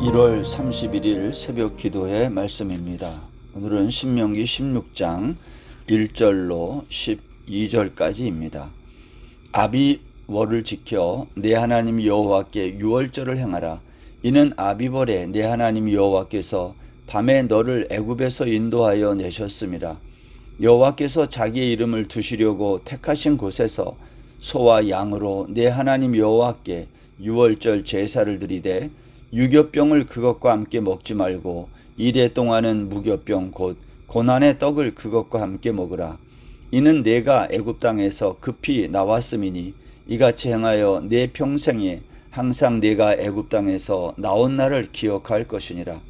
1월 31일 새벽 기도의 말씀입니다. 오늘은 신명기 16장 1절로 12절까지입니다. 아비월을 지켜 내 하나님 여호와께 유월절을 행하라. 이는 아비월에 내 하나님 여호와께서 밤에 너를 애굽에서 인도하여 내셨음이라. 여호와께서 자기의 이름을 두시려고 택하신 곳에서 소와 양으로 내 하나님 여호와께 유월절 제사를 드리되 유교병을 그것과 함께 먹지 말고 이래 동안은 무교병 곧 고난의 떡을 그것과 함께 먹으라. 이는 내가 애굽 땅에서 급히 나왔음이니 이같이 행하여 내 평생에 항상 내가 애굽 땅에서 나온 날을 기억할 것이니라.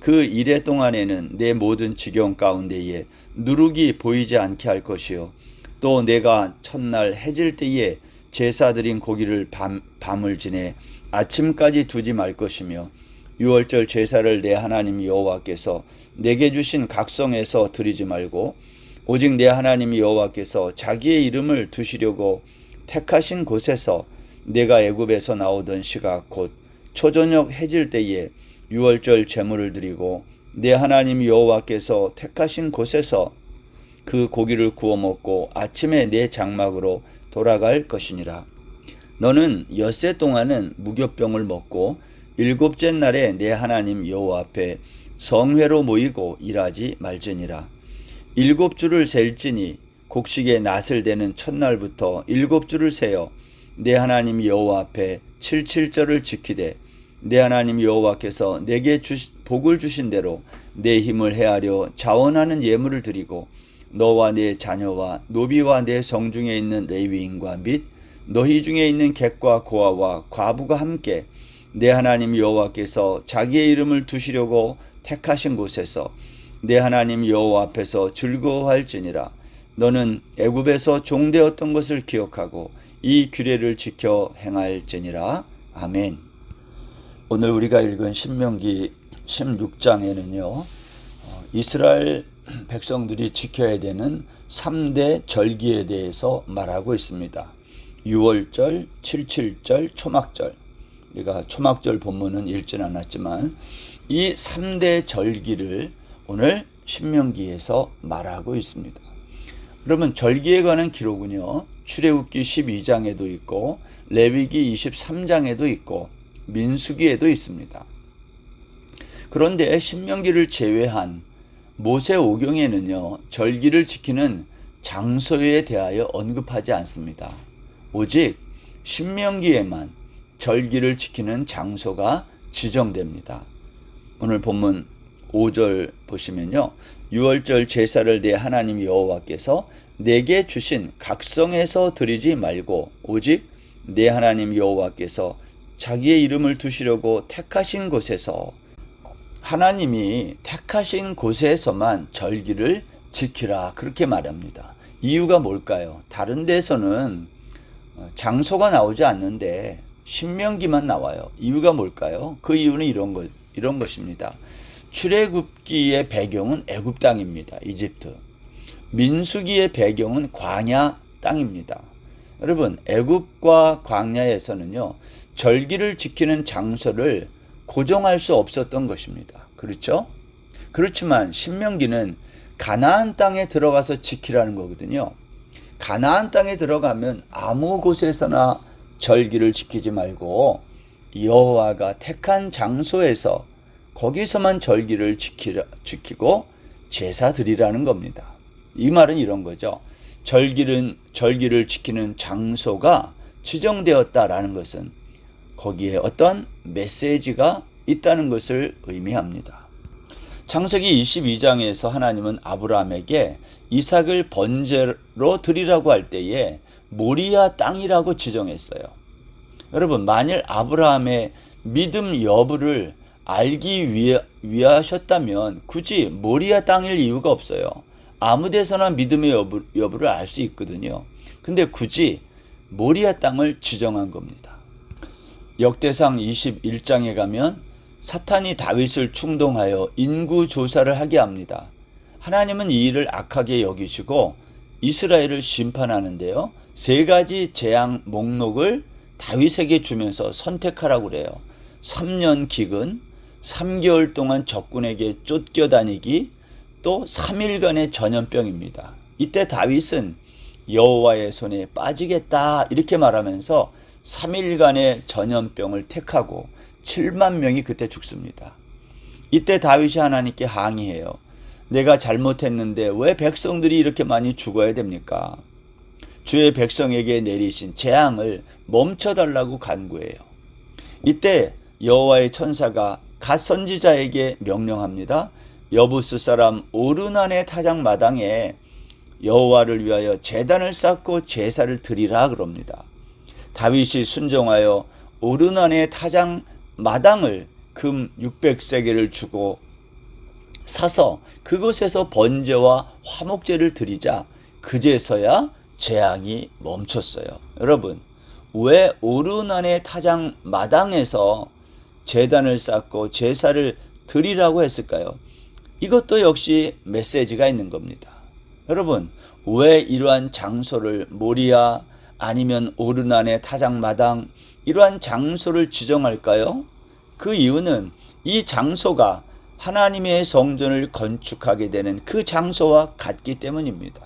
그 이래 동안에는 내 모든 지경 가운데에 누룩이 보이지 않게 할 것이요 또 내가 첫날 해질 때에 제사 드린 고기를 밤, 밤을 지내 아침까지 두지 말 것이며 유월절 제사를 내 하나님 여호와께서 내게 주신 각성에서 드리지 말고 오직 내 하나님 여호와께서 자기의 이름을 두시려고 택하신 곳에서 내가 애굽에서 나오던 시가 곧 초저녁 해질 때에 유월절 제물을 드리고 내 하나님 여호와께서 택하신 곳에서 그 고기를 구워 먹고 아침에 내 장막으로 돌아갈 것이니라. 너는 엿새 동안은 무교병을 먹고 일곱째 날에 내 하나님 여호와 앞에 성회로 모이고 일하지 말지니라. 일곱 주를 셀지니 곡식의 낫을 대는 첫날부터 일곱 주를 세어 내 하나님 여호와 앞에 칠칠절을 지키되 내 하나님 여호와께서 내게 주시, 복을 주신 대로 내 힘을 헤아려 자원하는 예물을 드리고 너와 네 자녀와 노비와 내 성중에 있는 레위인과 및 너희 중에 있는 객과 고아와 과부가 함께 내 하나님 여호와께서 자기의 이름을 두시려고 택하신 곳에서 내 하나님 여호와 앞에서 즐거워할지니라 너는 애굽에서 종되었던 것을 기억하고 이 규례를 지켜 행할지니라 아멘. 오늘 우리가 읽은 신명기 16장에는요. 어, 이스라엘 백성들이 지켜야 되는 3대 절기에 대해서 말하고 있습니다. 6월절, 77절, 초막절. 우리가 초막절 본문은 읽진 않았지만 이 3대 절기를 오늘 신명기에서 말하고 있습니다. 그러면 절기에 관한 기록은요. 출애굽기 12장에도 있고 레위기 23장에도 있고 민수기에도 있습니다. 그런데 신명기를 제외한 모세 오경에는요, 절기를 지키는 장소에 대하여 언급하지 않습니다. 오직 신명기에만 절기를 지키는 장소가 지정됩니다. 오늘 본문 5절 보시면요. 6월절 제사를 내 하나님 여호와께서 내게 주신 각성에서 드리지 말고 오직 내 하나님 여호와께서 자기의 이름을 두시려고 택하신 곳에서 하나님이 택하신 곳에서만 절기를 지키라 그렇게 말합니다. 이유가 뭘까요? 다른 데서는 장소가 나오지 않는데 신명기만 나와요. 이유가 뭘까요? 그 이유는 이런 것 이런 것입니다. 출애굽기의 배경은 애굽 땅입니다. 이집트. 민수기의 배경은 광야 땅입니다. 여러분, 애굽과 광야에서는요. 절기를 지키는 장소를 고정할 수 없었던 것입니다. 그렇죠? 그렇지만 신명기는 가나안 땅에 들어가서 지키라는 거거든요. 가나안 땅에 들어가면 아무 곳에서나 절기를 지키지 말고 여호와가 택한 장소에서 거기서만 절기를 지키라, 지키고 제사 드리라는 겁니다. 이 말은 이런 거죠. 절기는 절기를 지키는 장소가 지정되었다라는 것은 거기에 어떤 메시지가 있다는 것을 의미합니다. 창세기 22장에서 하나님은 아브라함에게 이삭을 번제로 드리라고 할 때에 모리아 땅이라고 지정했어요. 여러분, 만일 아브라함의 믿음 여부를 알기 위해, 위하셨다면 굳이 모리아 땅일 이유가 없어요. 아무 데서나 믿음의 여부, 여부를 알 수 있거든요. 근데 굳이 모리아 땅을 지정한 겁니다. 역대상 21장에 가면 사탄이 다윗을 충동하여 인구 조사를 하게 합니다. 하나님은 이 일을 악하게 여기시고 이스라엘을 심판하는데요. 세 가지 재앙 목록을 다윗에게 주면서 선택하라고 그래요. 3년 기근, 3개월 동안 적군에게 쫓겨다니기 또 3일간의 전염병입니다. 이때 다윗은 여호와의 손에 빠지겠다 이렇게 말하면서 3일간의 전염병을 택하고 7만 명이 그때 죽습니다. 이때 다윗이 하나님께 항의해요. 내가 잘못했는데 왜 백성들이 이렇게 많이 죽어야 됩니까? 주의 백성에게 내리신 재앙을 멈춰달라고 간구해요. 이때 여호와의 천사가 갓 선지자에게 명령합니다. 여부스 사람 오르난의 타작 마당에 여호와를 위하여 제단을 쌓고 제사를 드리라 그럽니다. 다윗이 순종하여 오르난의 타작 마당을 금 600세겔을 주고 사서 그곳에서 번제와 화목제를 드리자 그제서야 재앙이 멈췄어요. 여러분, 왜 오르난의 타장 마당에서 재단을 쌓고 제사를 드리라고 했을까요? 이것도 역시 메시지가 있는 겁니다. 여러분, 왜 이러한 장소를 모리아 아니면 오르난의 타장 마당 이러한 장소를 지정할까요? 그 이유는 이 장소가 하나님의 성전을 건축하게 되는 그 장소와 같기 때문입니다.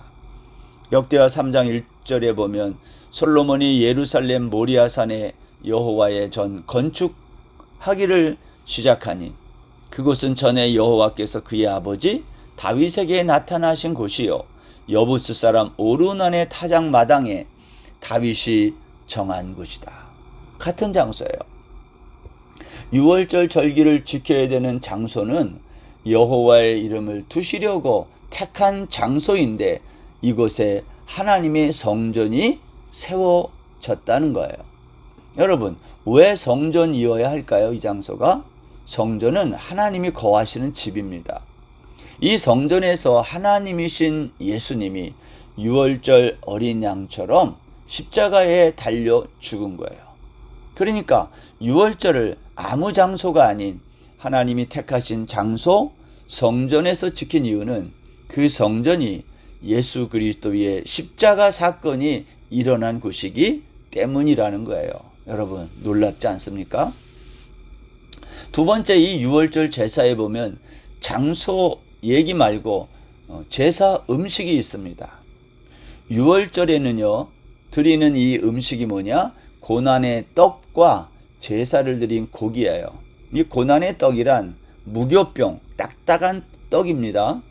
역대하 3장 1절에 보면 솔로몬이 예루살렘 모리아산에 여호와의 전 건축하기를 시작하니 그곳은 전에 여호와께서 그의 아버지 다윗에게 나타나신 곳이요 여부스 사람 오르난의 타작 마당에 다윗이 정한 곳이다. 같은 장소예요. 6월절 절기를 지켜야 되는 장소는 여호와의 이름을 두시려고 택한 장소인데 이곳에 하나님의 성전이 세워졌다는 거예요. 여러분, 왜 성전이어야 할까요? 이 장소가? 성전은 하나님이 거하시는 집입니다. 이 성전에서 하나님이신 예수님이 6월절 어린 양처럼 십자가에 달려 죽은 거예요. 그러니까 6월절을 아무 장소가 아닌 하나님이 택하신 장소 성전에서 지킨 이유는 그 성전이 예수 그리스도의 십자가 사건이 일어난 곳이기 때문이라는 거예요. 여러분 놀랍지 않습니까? 두 번째 이 6월절 제사에 보면 장소 얘기 말고 어, 제사 음식이 있습니다. 6월절에는요 드리는 이 음식이 뭐냐? 고난의 떡과 제사를 드린 고기예요. 이 고난의 떡이란 무교병, 딱딱한 떡입니다.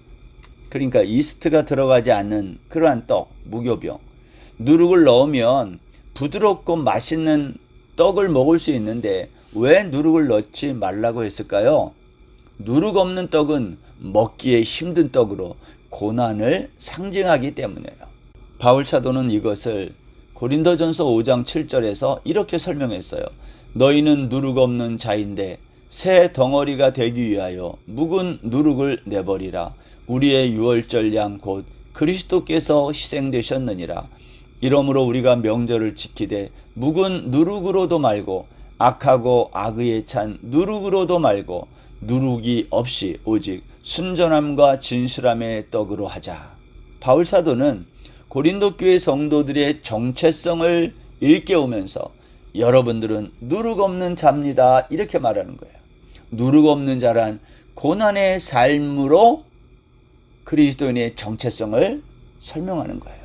그러니까 이스트가 들어가지 않는 그러한 떡, 무교병. 누룩을 넣으면 부드럽고 맛있는 떡을 먹을 수 있는데 왜 누룩을 넣지 말라고 했을까요? 누룩 없는 떡은 먹기에 힘든 떡으로 고난을 상징하기 때문에요. 바울 사도는 이것을 고린도전서 5장 7절에서 이렇게 설명했어요. 너희는 누룩 없는 자인데 새 덩어리가 되기 위하여 묵은 누룩을 내버리라. 우리의 유월절 양 곧 그리스도께서 희생되셨느니라. 이러므로 우리가 명절을 지키되 묵은 누룩으로도 말고 악하고 악의에 찬 누룩으로도 말고 누룩이 없이 오직 순전함과 진실함의 떡으로 하자. 바울 사도는 고린도 교회 성도들의 정체성을 일깨우면서 여러분들은 누룩 없는 자입니다. 이렇게 말하는 거예요. 누룩 없는 자란 고난의 삶으로 그리스도인의 정체성을 설명하는 거예요.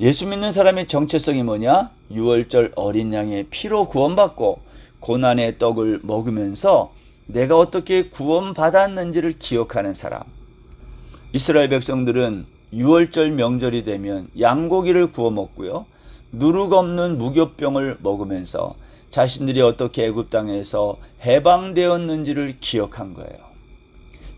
예수 믿는 사람의 정체성이 뭐냐? 6월절 어린 양의 피로 구원받고 고난의 떡을 먹으면서 내가 어떻게 구원받았는지를 기억하는 사람. 이스라엘 백성들은 6월절 명절이 되면 양고기를 구워 먹고요. 누룩 없는 무교병을 먹으면서 자신들이 어떻게 애굽 땅에서 해방되었는지를 기억한 거예요.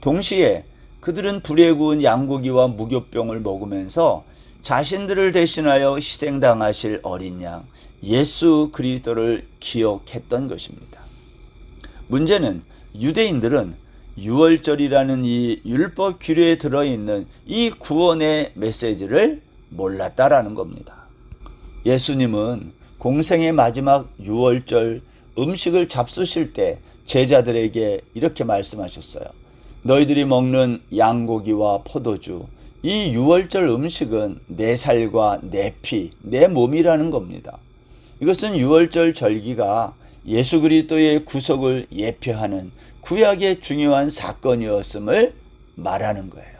동시에 그들은 불에 구운 양고기와 무교병을 먹으면서 자신들을 대신하여 희생당하실 어린 양 예수 그리스도를 기억했던 것입니다. 문제는 유대인들은 유월절이라는 이 율법 규례에 들어 있는 이 구원의 메시지를 몰랐다라는 겁니다. 예수님은 공생의 마지막 유월절 음식을 잡수실 때 제자들에게 이렇게 말씀하셨어요. 너희들이 먹는 양고기와 포도주, 이 유월절 음식은 내 살과 내 피, 내 몸이라는 겁니다. 이것은 유월절 절기가 예수 그리스도의 구속을 예표하는 구약의 중요한 사건이었음을 말하는 거예요.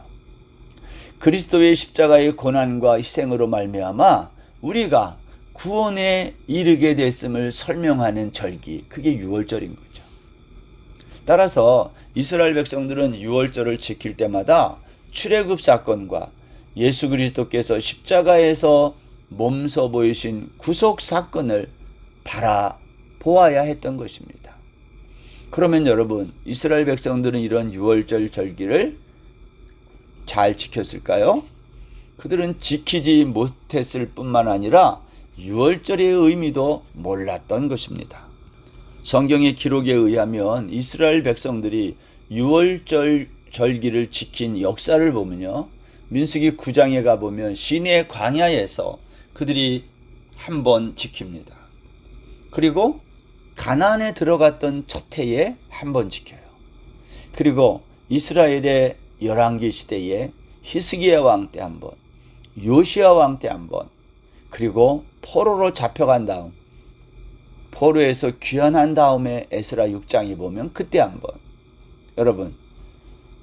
그리스도의 십자가의 고난과 희생으로 말미암아 우리가 구원에 이르게 됐음을 설명하는 절기 그게 유월절인 거죠. 따라서 이스라엘 백성들은 유월절을 지킬 때마다 출애굽 사건과 예수 그리스도께서 십자가에서 몸서 보이신 구속 사건을 바라 보아야 했던 것입니다. 그러면 여러분 이스라엘 백성들은 이런 유월절 절기를 잘 지켰을까요? 그들은 지키지 못했을 뿐만 아니라 유월절의 의미도 몰랐던 것입니다. 성경의 기록에 의하면 이스라엘 백성들이 유월절 절기를 지킨 역사를 보면요. 민수기 9장에 가보면 시내 광야에서 그들이 한 번 지킵니다. 그리고 가나안에 들어갔던 첫 해에 한 번 지켜요. 그리고 이스라엘의 열왕기 시대에 히스기야 왕 때 한 번, 요시야 왕 때 한 번, 그리고 포로로 잡혀간 다음 포로에서 귀환한 다음에 에스라 6장에 보면 그때 한 번. 여러분,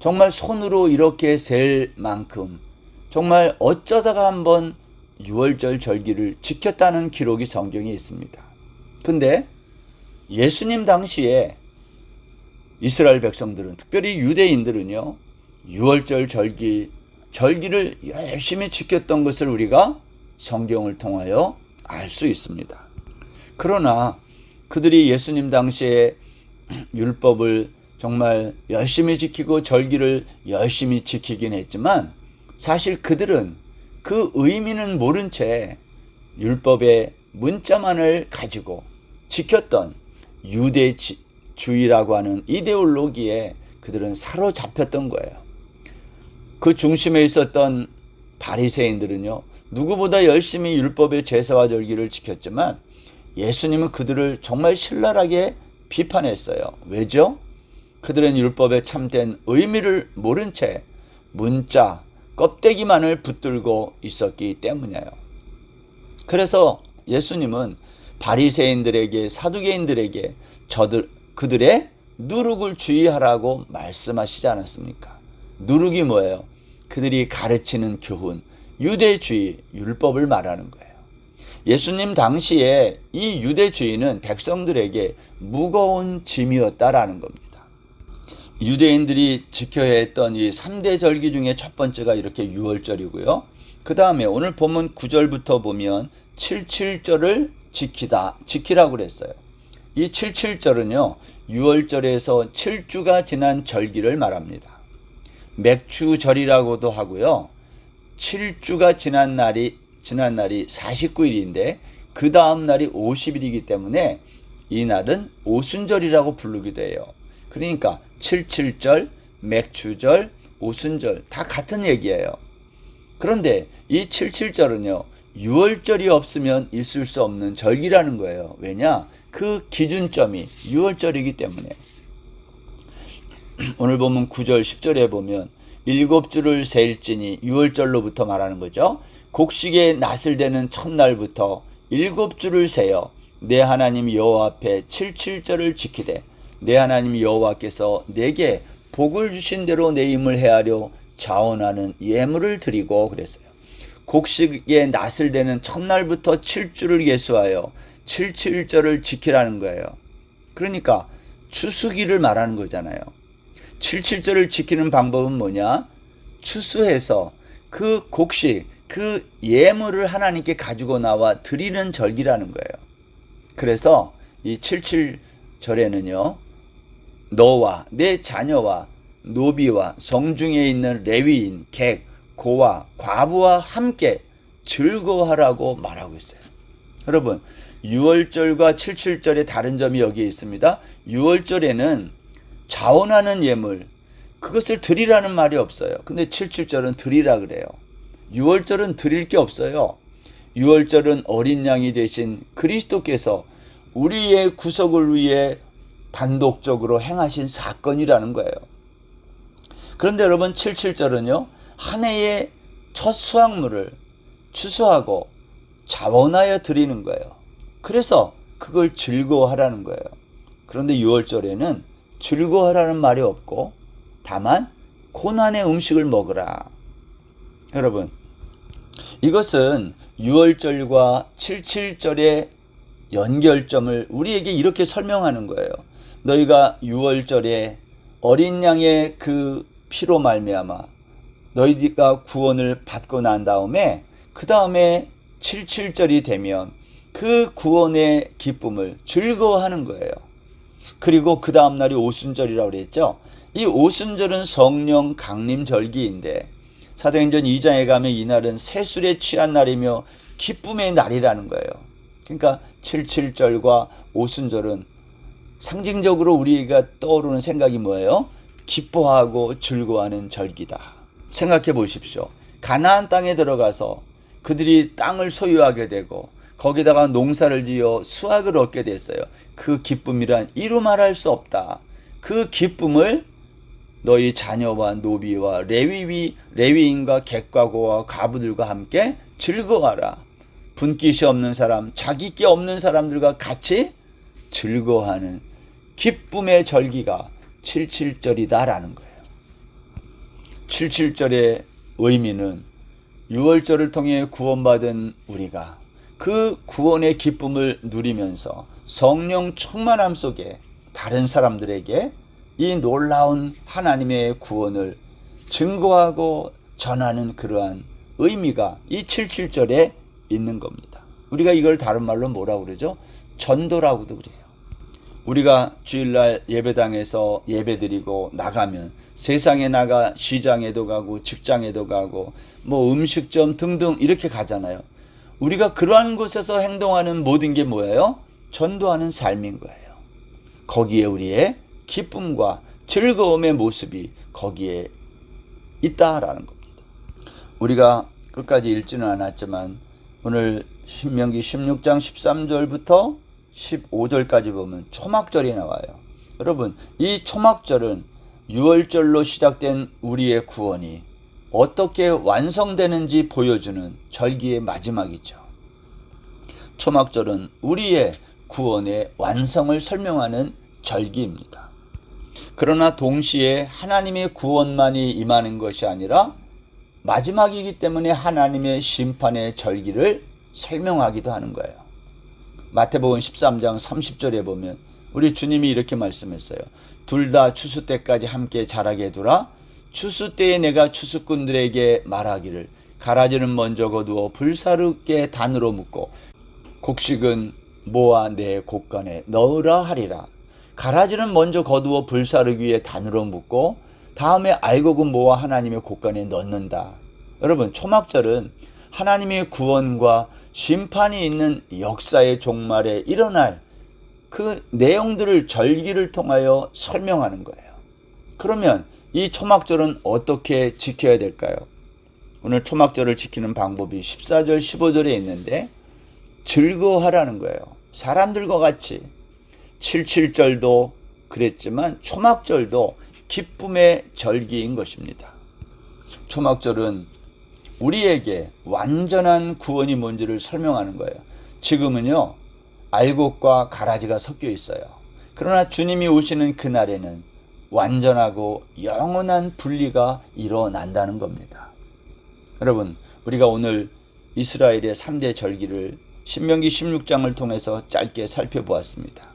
정말 손으로 이렇게 셀 만큼 정말 어쩌다가 한 번 6월절 절기를 지켰다는 기록이 성경에 있습니다. 근데 예수님 당시에 이스라엘 백성들은 특별히 유대인들은요. 6월절 절기 절기를 열심히 지켰던 것을 우리가 성경을 통하여 알 수 있습니다. 그러나 그들이 예수님 당시에 율법을 정말 열심히 지키고 절기를 열심히 지키긴 했지만 사실 그들은 그 의미는 모른 채 율법의 문자만을 가지고 지켰던 유대주의라고 하는 이데올로기에 그들은 사로잡혔던 거예요. 그 중심에 있었던 바리새인들은요. 누구보다 열심히 율법의 제사와 절기를 지켰지만 예수님은 그들을 정말 신랄하게 비판했어요. 왜죠? 그들은 율법의 참된 의미를 모른 채 문자, 껍데기만을 붙들고 있었기 때문이에요. 그래서 예수님은 바리새인들에게 사두개인들에게 저들 그들의 누룩을 주의하라고 말씀하시지 않았습니까? 누룩이 뭐예요? 그들이 가르치는 교훈, 유대주의, 율법을 말하는 거예요. 예수님 당시에 이 유대주의는 백성들에게 무거운 짐이었다라는 겁니다. 유대인들이 지켜야 했던 이 3대 절기 중에 첫 번째가 이렇게 6월절이고요. 그 다음에 오늘 본문 9절부터 보면 77절을 지키다, 지키라고 그랬어요. 이 77절은요, 6월절에서 7주가 지난 절기를 말합니다. 맥추절이라고도 하고요. 7주가 지난 날이 지난 날이 49일인데 그 다음 날이 50일이기 때문에 이 날은 오순절이라고 부르기도 해요. 그러니까 77절, 맥추절, 오순절 다 같은 얘기예요. 그런데 이 77절은요. 6월절이 없으면 있을 수 없는 절기라는 거예요. 왜냐? 그 기준점이 6월절이기 때문에. 오늘 보면 9절, 10절에 보면 일곱 줄을 셀지니 6월절로부터 말하는 거죠. 곡식의 낫을 되는 첫날부터 일곱 줄을 세어 내 하나님 여호와 앞에 77절을 지키되 내 하나님 여호와께서 내게 복을 주신 대로 내 힘을 헤아려 자원하는 예물을 드리고 그랬어요. 곡식의 낫을 되는 첫날부터 7주를 예수하여 77절을 지키라는 거예요. 그러니까 추수기를 말하는 거잖아요. 77절을 지키는 방법은 뭐냐? 추수해서 그 곡식, 그 예물을 하나님께 가지고 나와 드리는 절기라는 거예요. 그래서 이 77절에는요, 너와 내 자녀와 노비와 성중에 있는 레위인, 객, 고와 과부와 함께 즐거워하라고 말하고 있어요. 여러분, 6월절과 77절의 다른 점이 여기에 있습니다. 6월절에는 자원하는 예물, 그것을 드리라는 말이 없어요. 근데 77절은 드리라 그래요. 6월절은 드릴 게 없어요. 6월절은 어린 양이 되신 그리스도께서 우리의 구속을 위해 단독적으로 행하신 사건이라는 거예요. 그런데 여러분 77절은요. 한 해의 첫 수확물을 추수하고 자원하여 드리는 거예요. 그래서 그걸 즐거워하라는 거예요. 그런데 6월절에는 즐거워하라는 말이 없고 다만 고난의 음식을 먹으라. 여러분, 이것은 6월절과 77절의 연결점을 우리에게 이렇게 설명하는 거예요. 너희가 6월절에 어린 양의 그 피로 말미암아 너희가 구원을 받고 난 다음에 그 다음에 77절이 되면 그 구원의 기쁨을 즐거워하는 거예요. 그리고 그 다음 날이 오순절이라고 그랬죠. 이 오순절은 성령 강림 절기인데 사도행전 2장에 가면 이날은 세술에 취한 날이며 기쁨의 날이라는 거예요. 그러니까 77절과 오순절은 상징적으로 우리가 떠오르는 생각이 뭐예요? 기뻐하고 즐거워하는 절기다. 생각해 보십시오. 가나안 땅에 들어가서 그들이 땅을 소유하게 되고 거기다가 농사를 지어 수확을 얻게 됐어요. 그 기쁨이란 이루 말할 수 없다. 그 기쁨을 너희 자녀와 노비와 레위위 레위인과 객과고와 가부들과 함께 즐거워하라. 분깃이 없는 사람, 자기 게 없는 사람들과 같이 즐거워하는 기쁨의 절기가 77절이다라는 거예요. 77절의 의미는 6월절을 통해 구원받은 우리가 그 구원의 기쁨을 누리면서 성령 충만함 속에 다른 사람들에게 이 놀라운 하나님의 구원을 증거하고 전하는 그러한 의미가 이 77절에 있는 겁니다. 우리가 이걸 다른 말로 뭐라고 그러죠? 전도라고도 그래요. 우리가 주일날 예배당에서 예배드리고 나가면 세상에 나가 시장에도 가고 직장에도 가고 뭐 음식점 등등 이렇게 가잖아요. 우리가 그러한 곳에서 행동하는 모든 게 뭐예요? 전도하는 삶인 거예요. 거기에 우리의 기쁨과 즐거움의 모습이 거기에 있다라는 겁니다. 우리가 끝까지 읽지는 않았지만 오늘 신명기 16장 13절부터 15절까지 보면 초막절이 나와요. 여러분, 이 초막절은 6월절로 시작된 우리의 구원이 어떻게 완성되는지 보여주는 절기의 마지막이죠. 초막절은 우리의 구원의 완성을 설명하는 절기입니다. 그러나 동시에 하나님의 구원만이 임하는 것이 아니라 마지막이기 때문에 하나님의 심판의 절기를 설명하기도 하는 거예요. 마태복음 13장 30절에 보면 우리 주님이 이렇게 말씀했어요. 둘 다 추수 때까지 함께 자라게 두라. 추수 때에 내가 추수꾼들에게 말하기를 가라지는 먼저 거두어 불사르게 단으로 묶고 곡식은 모아 내 곡간에 넣으라 하리라. 가라지는 먼저 거두어 불사르기 위해 단으로 묶고 다음에 알곡은 모아 하나님의 곡간에 넣는다. 여러분 초막절은 하나님의 구원과 심판이 있는 역사의 종말에 일어날 그 내용들을 절기를 통하여 설명하는 거예요. 그러면 이 초막절은 어떻게 지켜야 될까요? 오늘 초막절을 지키는 방법이 14절, 15절에 있는데 즐거워하라는 거예요. 사람들과 같이 77절도 그랬지만 초막절도 기쁨의 절기인 것입니다. 초막절은 우리에게 완전한 구원이 뭔지를 설명하는 거예요. 지금은요, 알곡과 가라지가 섞여 있어요. 그러나 주님이 오시는 그날에는 완전하고 영원한 분리가 일어난다는 겁니다. 여러분, 우리가 오늘 이스라엘의 3대 절기를 신명기 16장을 통해서 짧게 살펴보았습니다.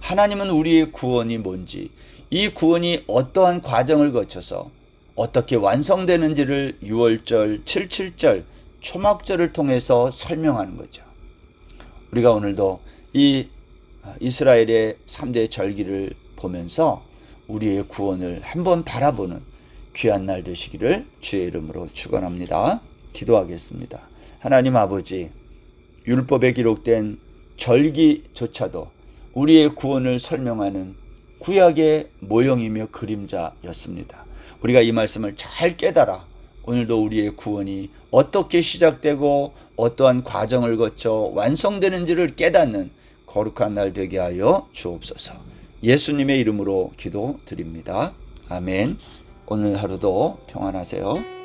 하나님은 우리의 구원이 뭔지, 이 구원이 어떠한 과정을 거쳐서 어떻게 완성되는지를 6월절, 77절, 초막절을 통해서 설명하는 거죠. 우리가 오늘도 이 이스라엘의 3대 절기를 보면서 우리의 구원을 한번 바라보는 귀한 날 되시기를 주의 이름으로 축원합니다. 기도하겠습니다. 하나님 아버지 율법에 기록된 절기조차도 우리의 구원을 설명하는 구약의 모형이며 그림자였습니다. 우리가 이 말씀을 잘 깨달아 오늘도 우리의 구원이 어떻게 시작되고 어떠한 과정을 거쳐 완성되는지를 깨닫는 거룩한 날 되게 하여 주옵소서. 예수님의 이름으로 기도 드립니다. 아멘. 오늘 하루도 평안하세요.